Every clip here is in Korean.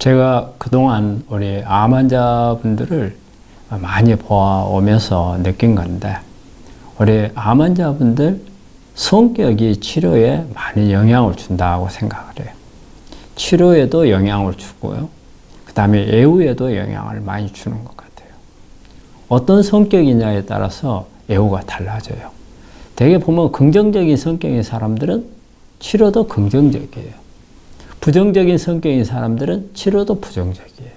제가 그동안 우리 암 환자분들을 많이 보아오면서 느낀 건데, 우리 암 환자분들 성격이 치료에 많이 영향을 준다고 생각을 해요. 치료에도 영향을 주고요. 그 다음에 애우에도 영향을 많이 주는 것 같아요. 어떤 성격이냐에 따라서 애우가 달라져요. 대개 보면 긍정적인 성격인 사람들은 치료도 긍정적이에요. 부정적인 성격인 사람들은 치료도 부정적이에요.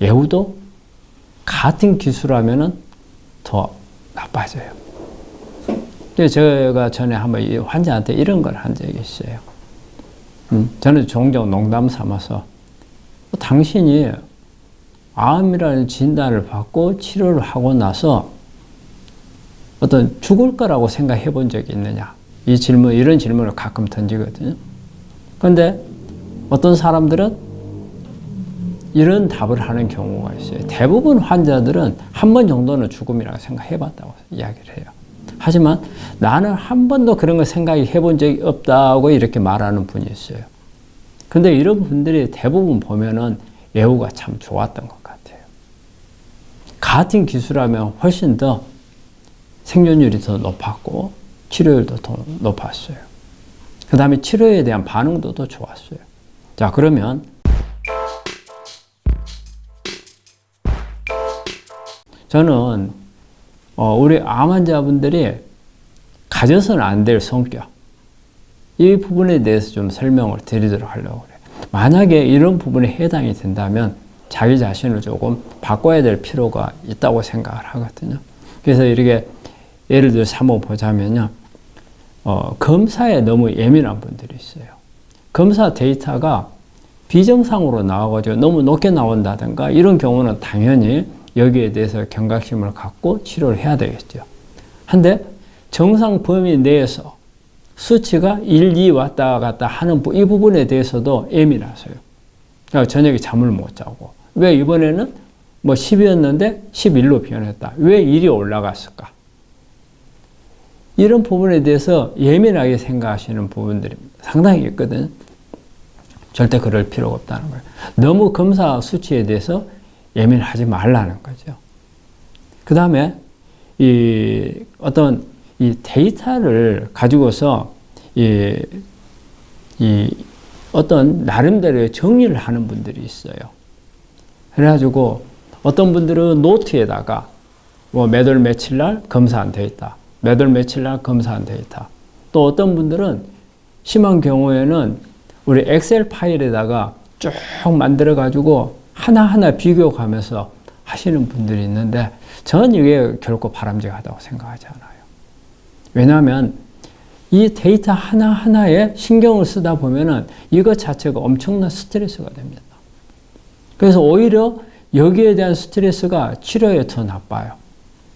예후도 같은 기술하면은 더 나빠져요. 제가 전에 한번 이 환자한테 이런 걸 한 적이 있어요. 음, 저는 종종 농담 삼아서 당신이 암이라는 진단을 받고 치료를 하고 나서 어떤 죽을 거라고 생각해 본 적이 있느냐? 이 질문, 이런 질문을 가끔 던지거든요. 그런데 어떤 사람들은 이런 답을 하는 경우가 있어요. 대부분 환자들은 한 번 정도는 죽음이라고 생각해 봤다고 이야기를 해요. 하지만 나는 한 번도 그런 걸 생각해 본 적이 없다고 이렇게 말하는 분이 있어요. 근데 이런 분들이 대부분 보면은 예후가 참 좋았던 것 같아요. 같은 기술하면 훨씬 더 생존율이 더 높았고 치료율도 더 높았어요. 그 다음에 치료에 대한 반응도 더 좋았어요. 자, 그러면 저는 어, 우리 암 환자분들이 가져서는 안 될 성격 이 부분에 대해서 좀 설명을 드리도록 하려고 그래요. 만약에 이런 부분에 해당이 된다면 자기 자신을 조금 바꿔야 될 필요가 있다고 생각을 하거든요. 그래서 이렇게 예를 들어서 한번 보자면요. 어, 검사에 너무 예민한 분들이 있어요. 검사 데이터가 비정상으로 나와가지고 너무 높게 나온다든가 이런 경우는 당연히 여기에 대해서 경각심을 갖고 치료를 해야 되겠죠. 한데 정상 범위 내에서 수치가 1, 2 왔다 갔다 하는 이 부분에 대해서도 예민하세요. 그러니까 저녁에 잠을 못 자고 왜 이번에는 뭐 10이었는데 11로 변했다. 왜 1이 올라갔을까? 이런 부분에 대해서 예민하게 생각하시는 부분들이 상당히 있거든요. 절대 그럴 필요가 없다는 거예요. 너무 검사 수치에 대해서 예민하지 말라는 거죠. 그 다음에 이 어떤 이 데이터를 가지고서 이, 이 어떤 나름대로의 정리를 하는 분들이 있어요. 그래가지고 어떤 분들은 노트에다가 뭐 매달 며칠 날 검사한 데이터, 매달 며칠 날 검사한 데이터. 또 어떤 분들은 심한 경우에는 우리 엑셀 파일에다가 쭉 만들어 가지고 하나하나 비교가면서 하시는 분들이 있는데 저는 이게 결코 바람직하다고 생각하지 않아요. 왜냐하면 이 데이터 하나하나에 신경을 쓰다 보면은 이것 자체가 엄청난 스트레스가 됩니다. 그래서 오히려 여기에 대한 스트레스가 치료에 더 나빠요.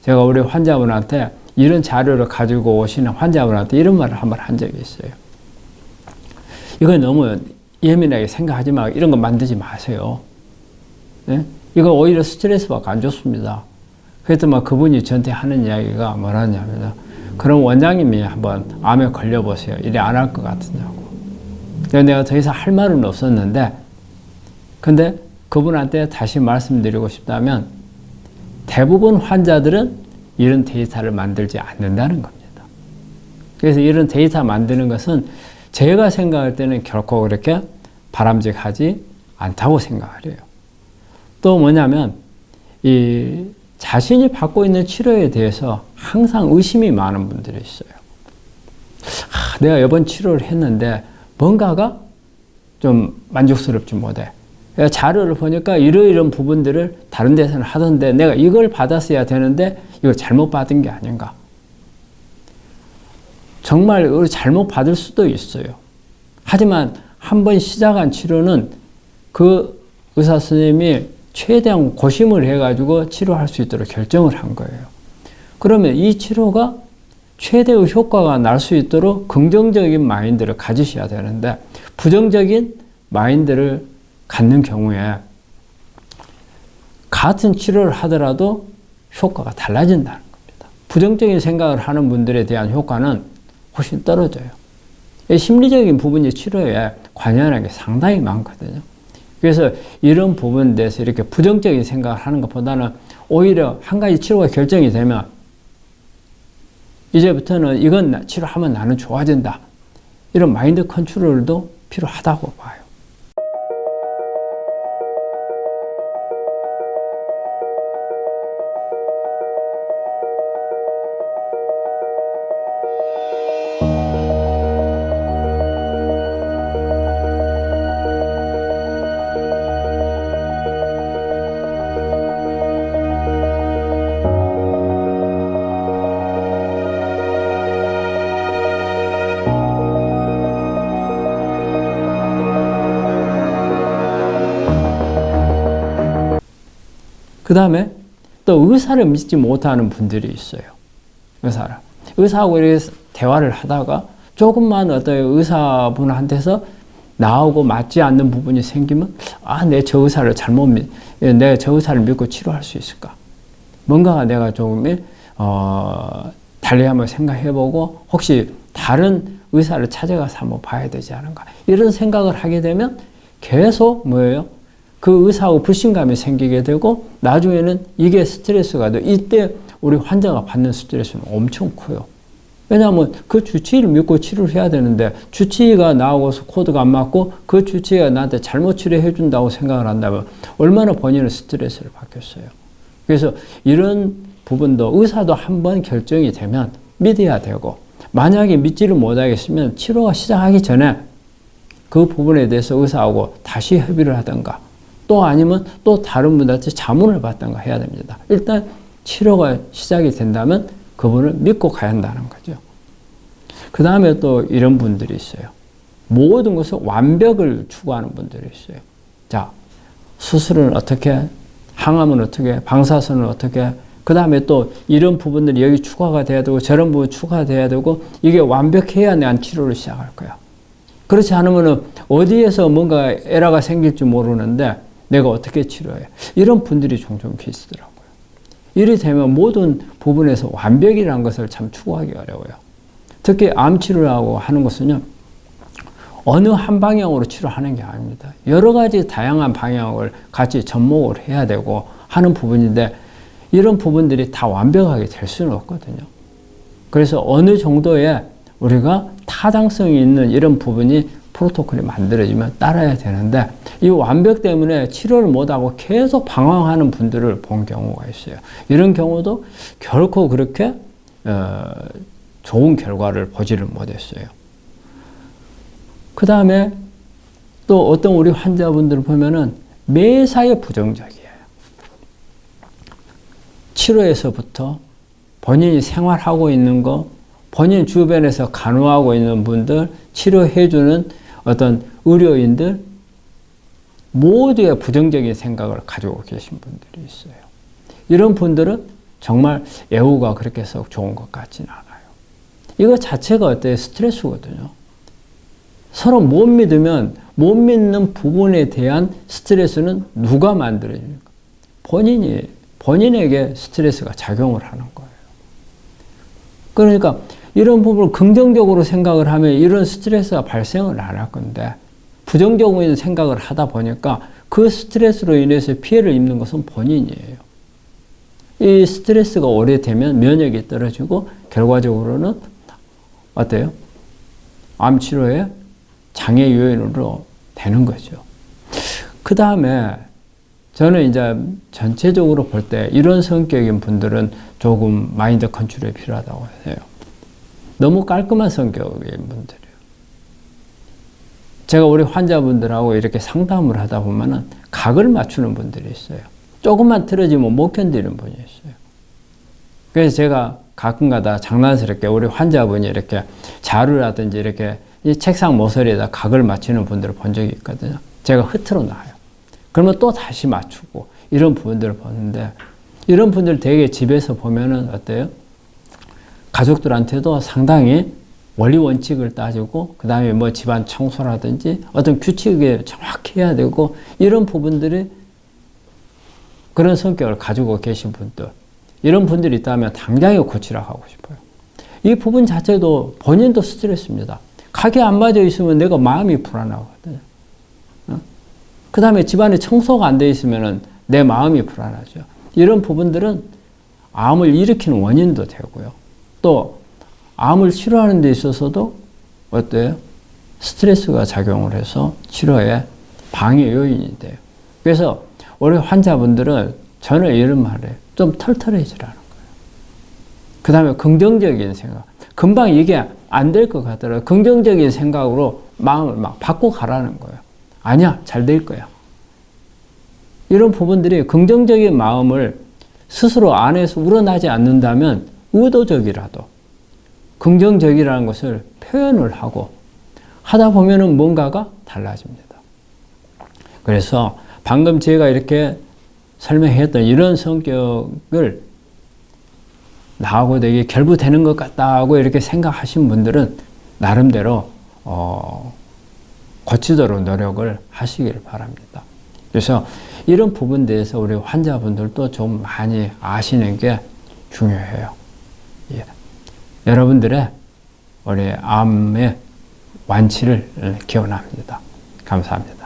제가 우리 환자분한테 이런 자료를 가지고 오시는 환자분한테 이런 말을 한 번 한 적이 있어요. 이거 너무 예민하게 생각하지 마. 이런 거 만들지 마세요. 네? 이거 오히려 스트레스밖에 안 좋습니다. 그랬더니 그분이 저한테 하는 이야기가 뭐라냐면 그럼 원장님이 한번 암에 걸려보세요. 이래 안 할 것 같으냐고. 내가 더 이상 할 말은 없었는데 근데 그분한테 다시 말씀드리고 싶다면 대부분 환자들은 이런 데이터를 만들지 않는다는 겁니다. 그래서 이런 데이터 만드는 것은 제가 생각할 때는 결코 그렇게 바람직하지 않다고 생각을 해요. 또 뭐냐면 이 자신이 받고 있는 치료에 대해서 항상 의심이 많은 분들이 있어요. 아, 내가 이번 치료를 했는데 뭔가가 좀 만족스럽지 못해. 자료를 보니까 이러이런 부분들을 다른 데서는 하던데 내가 이걸 받았어야 되는데 이걸 잘못 받은 게 아닌가. 정말 잘못 받을 수도 있어요. 하지만 한 번 시작한 치료는 그 의사 선생님이 최대한 고심을 해가지고 치료할 수 있도록 결정을 한 거예요. 그러면 이 치료가 최대의 효과가 날 수 있도록 긍정적인 마인드를 가지셔야 되는데 부정적인 마인드를 갖는 경우에 같은 치료를 하더라도 효과가 달라진다는 겁니다. 부정적인 생각을 하는 분들에 대한 효과는 훨씬 떨어져요. 심리적인 부분이 치료에 관여하는 게 상당히 많거든요. 그래서 이런 부분에 대해서 이렇게 부정적인 생각을 하는 것보다는 오히려 한 가지 치료가 결정이 되면 이제부터는 이건 나- 치료하면 나는 좋아진다. 이런 마인드 컨트롤도 필요하다고 봐요. 그 다음에 또 의사를 믿지 못하는 분들이 있어요. 의사를. 의사하고 이렇게 대화를 하다가 조금만 어떤 의사분한테서 나오고 맞지 않는 부분이 생기면 아, 내 저 의사를 잘못 믿, 내 저 의사를 믿고 치료할 수 있을까? 뭔가가 내가 조금 어, 달리 한번 생각해보고 혹시 다른 의사를 찾아가서 한번 봐야 되지 않은가? 이런 생각을 하게 되면 계속 뭐예요? 그 의사하고 불신감이 생기게 되고 나중에는 이게 스트레스가 돼. 이때 우리 환자가 받는 스트레스는 엄청 커요. 왜냐하면 그 주치의를 믿고 치료를 해야 되는데 주치의가 나오고서 코드가 안 맞고 그 주치의가 나한테 잘못 치료해 준다고 생각을 한다면 얼마나 본인은 스트레스를 받겠어요. 그래서 이런 부분도 의사도 한 번 결정이 되면 믿어야 되고 만약에 믿지를 못하겠으면 치료가 시작하기 전에 그 부분에 대해서 의사하고 다시 협의를 하든가 또 아니면 또 다른 분한테 자문을 받든가 해야 됩니다. 일단 치료가 시작이 된다면 그분을 믿고 가야 한다는 거죠. 그 다음에 또 이런 분들이 있어요. 모든 것을 완벽을 추구하는 분들이 있어요. 자, 수술은 어떻게, 항암은 어떻게, 방사선은 어떻게, 그 다음에 또 이런 부분들이 여기 추가가 돼야 되고 저런 부분 추가가 돼야 되고 이게 완벽해야 난 치료를 시작할 거야. 그렇지 않으면 어디에서 뭔가 에러가 생길지 모르는데 내가 어떻게 치료해. 이런 분들이 종종 계시더라고요. 이래 되면 모든 부분에서 완벽이라는 것을 참 추구하기 어려워요. 특히 암 치료를 하고 하는 것은요, 어느 한 방향으로 치료하는 게 아닙니다. 여러 가지 다양한 방향을 같이 접목을 해야 되고 하는 부분인데, 이런 부분들이 다 완벽하게 될 수는 없거든요. 그래서 어느 정도의 우리가 타당성이 있는 이런 부분이 프로토콜이 만들어지면 따라야 되는데 이 완벽 때문에 치료를 못하고 계속 방황하는 분들을 본 경우가 있어요. 이런 경우도 결코 그렇게 어, 좋은 결과를 보지를 못했어요. 그 다음에 또 어떤 우리 환자분들 보면은 매사에 부정적이에요. 치료에서부터 본인이 생활하고 있는 거, 본인 주변에서 간호하고 있는 분들, 치료해주는 어떤 의료인들, 모두의 부정적인 생각을 가지고 계신 분들이 있어요. 이런 분들은 정말 애우가 그렇게 썩 좋은 것 같지는 않아요. 이거 자체가 어때요? 스트레스거든요. 서로 못 믿으면 못 믿는 부분에 대한 스트레스는 누가 만들어줍니까? 본인이, 본인에게 스트레스가 작용을 하는 거예요. 그러니까 이런 부분을 긍정적으로 생각을 하면 이런 스트레스가 발생을 안 할 건데 부정적인 생각을 하다 보니까 그 스트레스로 인해서 피해를 입는 것은 본인이에요. 이 스트레스가 오래되면 면역이 떨어지고 결과적으로는 어때요? 암 치료에 장애 요인으로 되는 거죠. 그 다음에 저는 이제 전체적으로 볼 때 이런 성격인 분들은 조금 마인드 컨트롤이 필요하다고 해요. 너무 깔끔한 성격인 분들이에요. 제가 우리 환자분들하고 이렇게 상담을 하다 보면은 각을 맞추는 분들이 있어요. 조금만 틀어지면 못 견디는 분이 있어요. 그래서 제가 가끔가다 장난스럽게 우리 환자분이 이렇게 자루라든지 이렇게 이 책상 모서리에다 각을 맞추는 분들을 본 적이 있거든요. 제가 흐트러 놔요. 그러면 또 다시 맞추고 이런 부분들을 보는데 이런 분들 되게 집에서 보면은 어때요? 가족들한테도 상당히 원리 원칙을 따지고 그 다음에 뭐 집안 청소라든지 어떤 규칙에 정확히 해야 되고 이런 부분들이 그런 성격을 가지고 계신 분들 이런 분들이 있다면 당장에 고치라 하고 싶어요. 이 부분 자체도 본인도 스트레스입니다. 각이 안 맞아 있으면 내가 마음이 불안하거든요. 어? 그 다음에 집안에 청소가 안 돼 있으면 내 마음이 불안하죠. 이런 부분들은 암을 일으키는 원인도 되고요. 또 암을 치료하는 데 있어서도 어때요? 스트레스가 작용을 해서 치료에 방해 요인이 돼요. 그래서 우리 환자분들은 저는 이런 말을. 좀 털털해지라는 거예요. 그 다음에 긍정적인 생각. 금방 이게 안 될 것 같더라도 긍정적인 생각으로 마음을 막 바꿔 가라는 거예요. 아니야, 잘 될 거야. 이런 부분들이 긍정적인 마음을 스스로 안에서 우러나지 않는다면 의도적이라도 긍정적이라는 것을 표현을 하고 하다 보면은 뭔가가 달라집니다. 그래서 방금 제가 이렇게 설명했던 이런 성격을 나하고 되게 결부되는 것 같다고 이렇게 생각하신 분들은 나름대로 어, 고치도록 노력을 하시길 바랍니다. 그래서 이런 부분 대해서 우리 환자분들도 좀 많이 아시는 게 중요해요. 예. 여러분들의 우리 암의 완치를 기원합니다. 감사합니다.